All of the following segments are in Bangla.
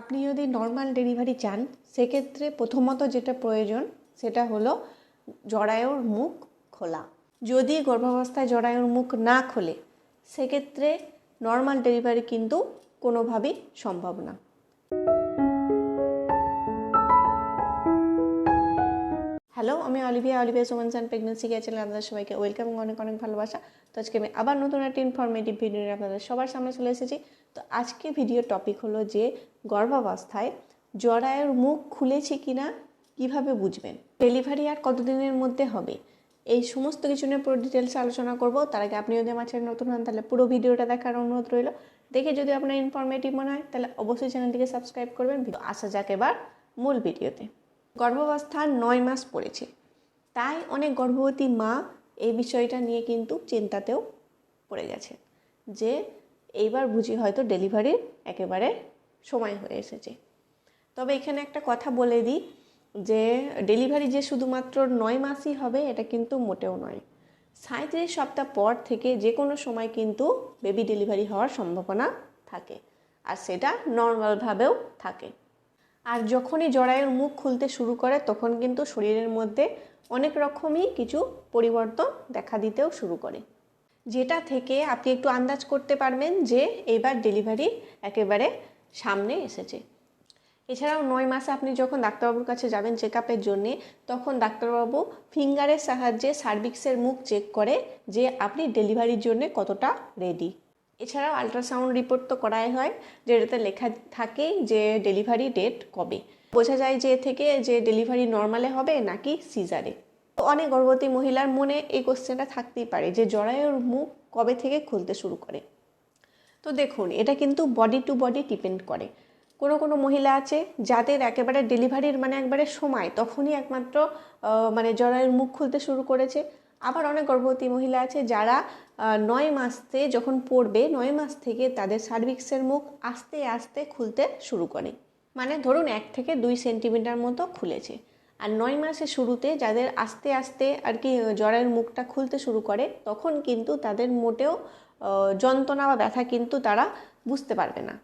আপনি যদি নর্মাল ডেলিভারি চান, সেক্ষেত্রে প্রথমত যেটা প্রয়োজন, সেটা হলো জরায়ুর মুখ খোলা। যদি গর্ভাবস্থায় জরায়ুর মুখ না খোলে, সেক্ষেত্রে নর্মাল ডেলিভারি কিন্তু কোনোভাবেই সম্ভব না। হ্যালো আমি অলিভিয়া অলিভিয়া সুমন সান প্রেগনেন্সি কেয়ার চ্যানেলে, আপনাদের সবাইকে ওয়েলকাম, অনেক অনেক ভালোবাসা। তো আজকে আমি আবার নতুন একটা ইনফরমেটিভ ভিডিও আপনাদের সবার সামনে চলে এসেছি। তো আজকে ভিডিওর টপিক হলো যে গর্ভাবস্থায় জরায়ুর মুখ খুলেছে কিনা, কীভাবে বুঝবেন? ডেলিভারি আর কতদিনের মধ্যে হবে? এই সমস্ত কিছু নিয়ে পুরো ডিটেলসে আলোচনা করব। তার আগে আপনি যদি আমার চ্যানেল নতুন হন, তাহলে পুরো ভিডিওটা দেখার অনুরোধ রইল। দেখে যদি আপনার ইনফরমেটিভ মনে হয়, তাহলে অবশ্যই চ্যানেলটিকে সাবস্ক্রাইব করবেন। আসা যাক এবার মূল ভিডিওতে গর্ভাবস্থার নয় মাস পড়েছে। তাই অনেক গর্ভবতী মা এই বিষয়টা নিয়ে কিন্তু চিন্তাতেও পড়ে গেছে যে এইবার বুঝি হয়তো ডেলিভারির একেবারে সময় হয়ে এসেছে। তবে এখানে একটা কথা বলে দিই যে ডেলিভারি যে শুধুমাত্র নয় মাসই হবে, এটা কিন্তু মোটেও নয়। সাঁত্রিশ সপ্তাহ পর থেকে যে কোনো সময় কিন্তু বেবি ডেলিভারি হওয়ার সম্ভাবনা থাকে, আর সেটা নর্মালভাবেও থাকে। আর যখনই জরায়ুর মুখ খুলতে শুরু করে, তখন কিন্তু শরীরের মধ্যে অনেক রকমই কিছু পরিবর্তন দেখা দিতেও শুরু করে। যেটা থেকে আপনি একটু আন্দাজ করতে পারবেন যে এবার ডেলিভারি একেবারে সামনে এসেছে। এছাড়াও নয় মাসে আপনি যখন ডাক্তারবাবুর কাছে যাবেন চেক আপের জন্যে, তখন ডাক্তারবাবু ফিঙ্গারের সাহায্যে সার্ভিক্সের মুখ চেক করে যে আপনি ডেলিভারির জন্য কতটা রেডি এছাড়াও আলট্রাসাউন্ড রিপোর্ট তো করাই হয়, যেটাতে লেখা থাকে যে ডেলিভারি ডেট কবে। বোঝা যায় যে থেকে যে ডেলিভারি নর্মালে হবে নাকি সিজারে অনেক গর্ভবতী মহিলার মনে এই কোশ্চেনটা থাকতেই পারে যে জরায়ুর মুখ কবে থেকে খুলতে শুরু করে? তো দেখুন, এটা কিন্তু বডি টু বডি ডিপেন্ড করে। কোনো কোনো মহিলা আছে যাদের একেবারে ডেলিভারির মানে একবারে সময়, তখনই একমাত্র মানে জরায়ুর মুখ খুলতে শুরু করেছে। আবার অনেক গর্ভবতী মহিলা আছে যারা নয় মাসতে যখন পড়বে, নয় মাস থেকে তাদের সার্ভিক্সের মুখ আস্তে আস্তে খুলতে শুরু করে। মানে ধরুন এক থেকে দুই সেন্টিমিটার মতো খুলেছে। আর নয় মাসের শুরুতে যাদের আস্তে আস্তে আর কি জ্বরের মুখটা খুলতে শুরু করে, তখন কিন্তু তাদের মোটেও যন্ত্রণা বা ব্যথা কিন্তু তারা বুঝতে পারবে না।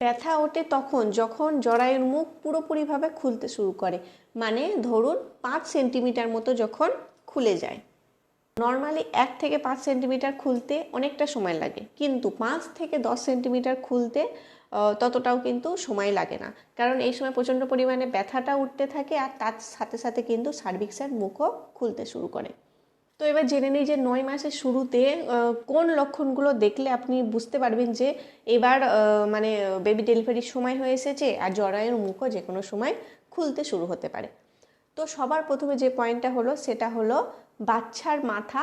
ব্যথা ওঠে তখন যখন জরায়ুর মুখ পুরোপুরিভাবে খুলতে শুরু করে মানে ধরুন পাঁচ সেন্টিমিটার মতো যখন খুলে যায়। নর্মালি এক থেকে পাঁচ সেন্টিমিটার খুলতে অনেকটা সময় লাগে, কিন্তু পাঁচ থেকে দশ সেন্টিমিটার খুলতে ততটাও কিন্তু সময় লাগে না। কারণ এই সময় প্রচণ্ড পরিমাণে ব্যথাটা উঠতে থাকে আর তার সাথে সাথে কিন্তু সার্ভিক্সের মুখও খুলতে শুরু করে। তো এবার জেনে নিই যে নয় মাসের শুরুতে কোন লক্ষণগুলো দেখলে আপনি বুঝতে পারবেন যে এবার মানে বেবি ডেলিভারির সময় হয়ে এসেছে আর জরায়ুর মুখও যে কোনো সময় খুলতে শুরু হতে পারে। তো সবার প্রথমে যে পয়েন্টটা হলো, সেটা হলো বাচ্চার মাথা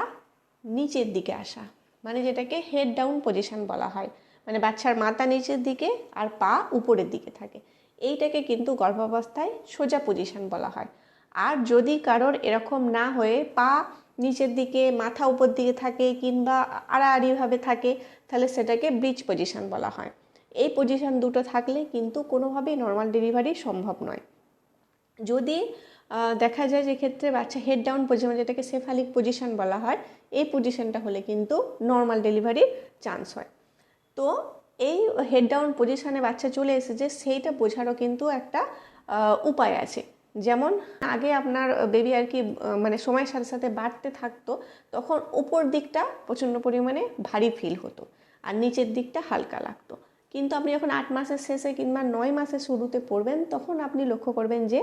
নিচের দিকে আসা। মানে যেটাকে হেড ডাউন পজিশন বলা হয়। মানে বাচ্চার মাথা নিচের দিকে আর পা উপরের দিকে থাকে। এইটাকে কিন্তু গর্ভাবস্থায় সোজা পজিশন বলা হয়। আর যদি কারোর এরকম না হয়ে পা নিচের দিকে, মাথা উপর দিকে থাকে কিংবা আড়াআড়িভাবে থাকে, তাহলে সেটাকে ব্রিজ পজিশন বলা হয়। এই পজিশন দুটো থাকলে কিন্তু কোনোভাবেই নর্মাল ডেলিভারি সম্ভব নয়। যদি দেখা যায় যে ক্ষেত্রে বাচ্চা হেড ডাউন পজিশন যেটাকে সেফালিক পজিশন বলা হয়, এই পজিশনটা হলে কিন্তু নর্মাল ডেলিভারির চান্স হয়। তো এই হেড ডাউন পজিশনে বাচ্চা চলে এসেছে, সেইটা বোঝারও কিন্তু একটা উপায় আছে। যেমন আগে আপনার বেবি আর কি মানে সময়ের সাথে সাথে বাড়তে থাকতো, তখন উপর দিকটা প্রচণ্ড পরিমাণে ভারী ফিল হতো, আর নিচের দিকটা হালকা লাগতো। কিন্তু আপনি যখন আট মাসের শেষে কিংবা নয় মাসের শুরুতে পড়বেন, তখন আপনি লক্ষ্য করবেন যে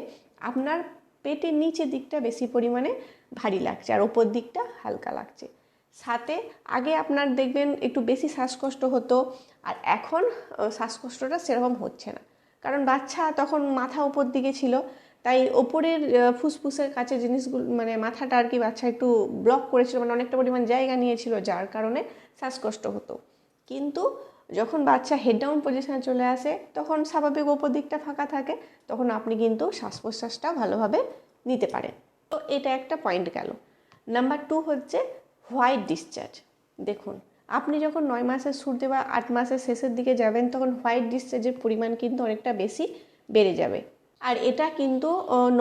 আপনার পেটের নিচের দিকটা বেশি পরিমাণে ভারী লাগছে, আর ওপর দিকটা হালকা লাগছে। সাথে আগে আপনার দেখবেন একটু বেশি শ্বাসকষ্ট হতো আর এখন শ্বাসকষ্টটা সেরকম হচ্ছে না। কারণ বাচ্চা তখন মাথা ওপর দিকে ছিল, তাই ওপরের ফুসফুসের কাছে জিনিসগুলো মানে মাথাটা আর কি বাচ্চা একটু ব্লক করেছিল মানে অনেকটা পরিমাণ জায়গা নিয়েছিল, যার কারণে শ্বাসকষ্ট হতো। কিন্তু যখন বাচ্চা হেড ডাউন পজিশনে চলে আসে, তখন স্বাভাবিক ওপর দিকটা ফাঁকা থাকে, তখন আপনি কিন্তু শ্বাস প্রশ্বাসটা ভালোভাবে নিতে পারেন। তো এটা একটা পয়েন্ট গেল। নাম্বার টু হচ্ছে হোয়াইট ডিসচার্জ। দেখুন, আপনি যখন নয় মাসের শুরুতে বা আট মাসের শেষের দিকে যাবেন, তখন হোয়াইট ডিসচার্জের পরিমাণ কিন্তু অনেকটা বেশি বেড়ে যাবে। আর এটা কিন্তু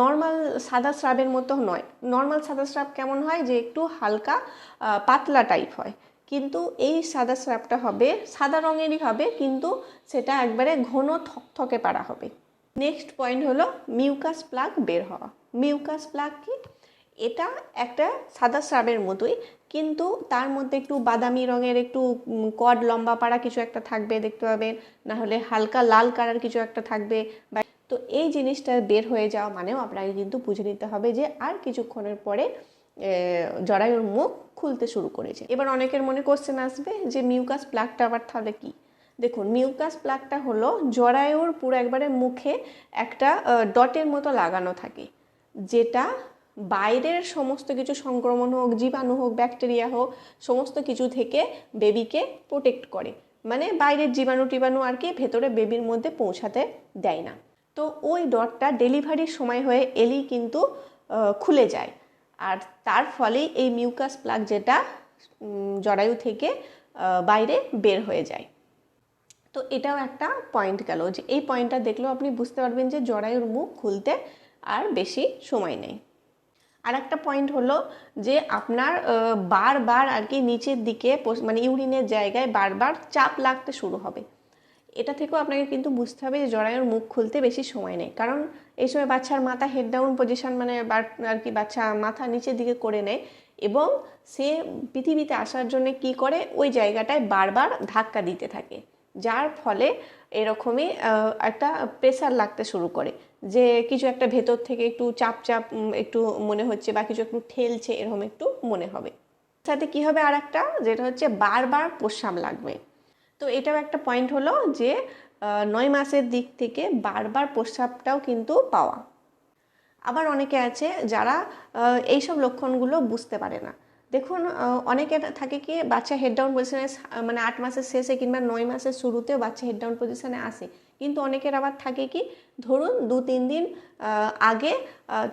নর্মাল সাদা স্রাবের মতো নয়। নর্মাল সাদা স্রাব কেমন হয় যে একটু হালকা পাতলা টাইপ হয়। কিন্তু এই সাদা স্রাবটা হবে, সাদা রঙেরই হবে, কিন্তু সেটা একবারে ঘন থকথকে পাড়া হবে। নেক্সট পয়েন্ট হলো মিউকাস প্লাগ বের হওয়া। মিউকাস প্লাগ কি? এটা একটা সাদা স্রাবের মতোই, কিন্তু তার মধ্যে একটু বাদামি রঙের একটু কড লম্বা পাড়া কিছু একটা থাকবে দেখতে পাবেন, না হলে হালকা লাল কালার কিছু একটা থাকবে বা তো এই জিনিসটা বের হয়ে যাওয়া মানেও আপনাকে কিন্তু বুঝে নিতে হবে যে আর কিছুক্ষণের পরে জরায়ুর মুখ খুলতে শুরু করেছে। এবার অনেকের মনে কোশ্চেন আসবে যে মিউকাস প্লাগটা আবার তাহলে কি? দেখুন মিউকাস প্লাগটা হলো জরায়ুর পুরো একবারে মুখে একটা ডটের মতো লাগানো থাকে, যেটা বাইরের সমস্ত কিছু সংক্রমণ হোক, জীবাণু হোক, ব্যাকটেরিয়া হোক, সমস্ত কিছু থেকে বেবিকে প্রোটেক্ট করে। মানে বাইরের জীবাণু টিবাণু আর কি ভেতরে বেবির মধ্যে পৌঁছাতে দেয় না। তো ওই ডটটা ডেলিভারির সময় হয়ে এলেই কিন্তু খুলে যায়। আর তার ফলেই এই মিউকাস প্লাগ যেটা জরায়ু থেকে বাইরে বের হয়ে যায়। তো এটাও একটা পয়েন্ট গেল যে এই পয়েন্টটা দেখলেও আপনি বুঝতে পারবেন যে জরায়ুর মুখ খুলতে আর বেশি সময় নেই। আর একটা পয়েন্ট হলো যে আপনার বারবার আর কি নিচের দিকে মানে ইউরিনের জায়গায় বারবার চাপ লাগতে শুরু হবে। এটা থেকেও আপনাকে কিন্তু বুঝতে হবে যে জরায়ুর মুখ খুলতে বেশি সময় নেই কারণ এই সময় বাচ্চার মাথা হেড ডাউন পজিশন মানে আর কি বাচ্চা মাথা নিচের দিকে করে নেয় এবং সে পৃথিবীতে আসার জন্য কি করে? ওই জায়গাটায় বারবার ধাক্কা দিতে থাকে। যার ফলে এরকমই একটা প্রেসার লাগতে শুরু করে। যে কিছু একটা ভেতর থেকে একটু চাপ চাপ একটু মনে হচ্ছে বা কিছু একটু ঠেলছে এরকম একটু মনে হবে। সাথে কি হবে আর একটা যেটা হচ্ছে বারবার প্রস্রাব লাগবে। তো এটাও একটা পয়েন্ট হলো যে নয় মাসের দিক থেকে বারবার প্রস্রাবটাও কিন্তু পাওয়া। আবার অনেকে আছে যারা এইসব লক্ষণগুলো বুঝতে পারে না। দেখুন আহ, অনেকের থাকে কি বাচ্চা হেড ডাউন পজিশনে মানে আট মাসের শেষে কিংবা নয় মাসের শুরুতেও বাচ্চা হেড ডাউন পজিশনে আসে। কিন্তু অনেকের আবার থাকে কি, ধরুন দু তিন দিন আগে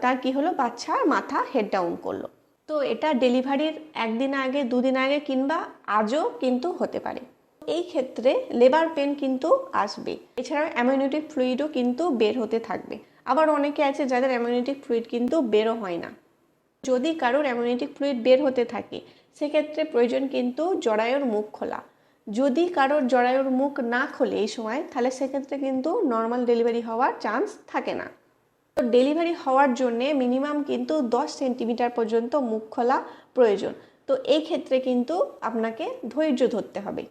তার কি হলো, বাচ্চার মাথা হেড ডাউন করল। তো এটা ডেলিভারির একদিন আগে, দুদিন আগে কিংবা আজও কিন্তু হতে পারে। এই ক্ষেত্রে লেবার পেন কিন্তু আসবে। এছাড়াও অ্যামিউনিটিক ফ্লুইডও কিন্তু বের হতে থাকবে। আবার অনেকে আছে যাদের অ্যামিউনিটিক ফ্লুইড কিন্তু বেরও হয় না। যদি কারোর অ্যামিউনিটিক ফ্লুইড বের হতে থাকে, সেক্ষেত্রে প্রয়োজন কিন্তু জরায়ুর মুখ খোলা। যদি কারোর জরায়ুর মুখ না খোলে এই সময়, তাহলে সেক্ষেত্রে কিন্তু নর্মাল ডেলিভারি হওয়ার চান্স থাকে না। তো ডেলিভারি হওয়ার জন্যে মিনিমাম কিন্তু দশ সেন্টিমিটার পর্যন্ত মুখ খোলা প্রয়োজন। তো এই ক্ষেত্রে কিন্তু আপনাকে ধৈর্য ধরতে হবে।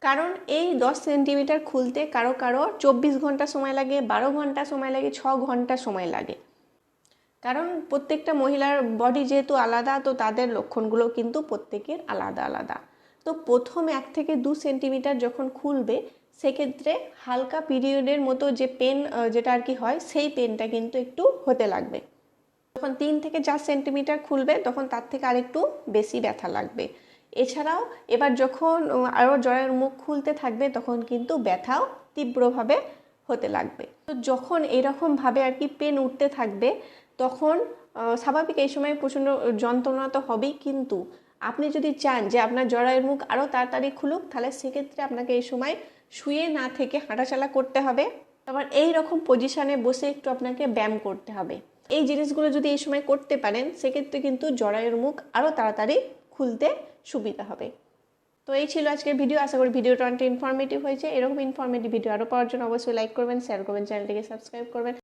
কারণ এই দশ সেন্টিমিটার খুলতে কারও কারও চব্বিশ ঘণ্টা সময় লাগে, বারো ঘণ্টা সময় লাগে, ছ ঘণ্টা সময় লাগে। কারণ প্রত্যেকটা মহিলার বডি যেহেতু আলাদা, তো তাদের লক্ষণগুলো কিন্তু প্রত্যেকের আলাদা আলাদা। তো প্রথম এক থেকে দু সেন্টিমিটার যখন খুলবে, সেক্ষেত্রে হালকা পিরিয়ডের মতো যে পেন যেটা আর কি হয়, সেই পেনটা কিন্তু একটু হতে লাগবে। যখন তিন থেকে চার সেন্টিমিটার খুলবে, তখন তার থেকে আরেকটু বেশি ব্যথা লাগবে। এছাড়াও এবার যখন আরও জয়ের মুখ খুলতে থাকবে, তখন কিন্তু ব্যথাও তীব্রভাবে হতে লাগবে। তো যখন এরকমভাবে আর কি পেন উঠতে থাকবে, তখন স্বাভাবিক এই সময় প্রচণ্ড যন্ত্রণা তো হবেই, কিন্তু আপনি যদি চান যে আপনার জরায়ুর মুখ আরও তাড়াতাড়ি খুলুক, তাহলে সেক্ষেত্রে আপনাকে এই সময় শুয়ে না থেকে হাঁটাচলা করতে হবে। আবার এই রকম পজিশনে বসে একটু আপনাকে ব্যায়াম করতে হবে। এই জিনিসগুলো যদি এই সময় করতে পারেন, সেক্ষেত্রে কিন্তু জরায়ুর মুখ আরও তাড়াতাড়ি খুলতে সুবিধা হবে। তো এই ছিল আজকের ভিডিও। আশা করি ভিডিওটা অনেকটা ইনফরমেটিভ হয়েছে। এরকম ইনফরমেটিভ ভিডিও আরও পাওয়ার জন্য অবশ্যই লাইক করবেন শেয়ার করবেন চ্যানেলটিকে সাবস্ক্রাইব করবেন।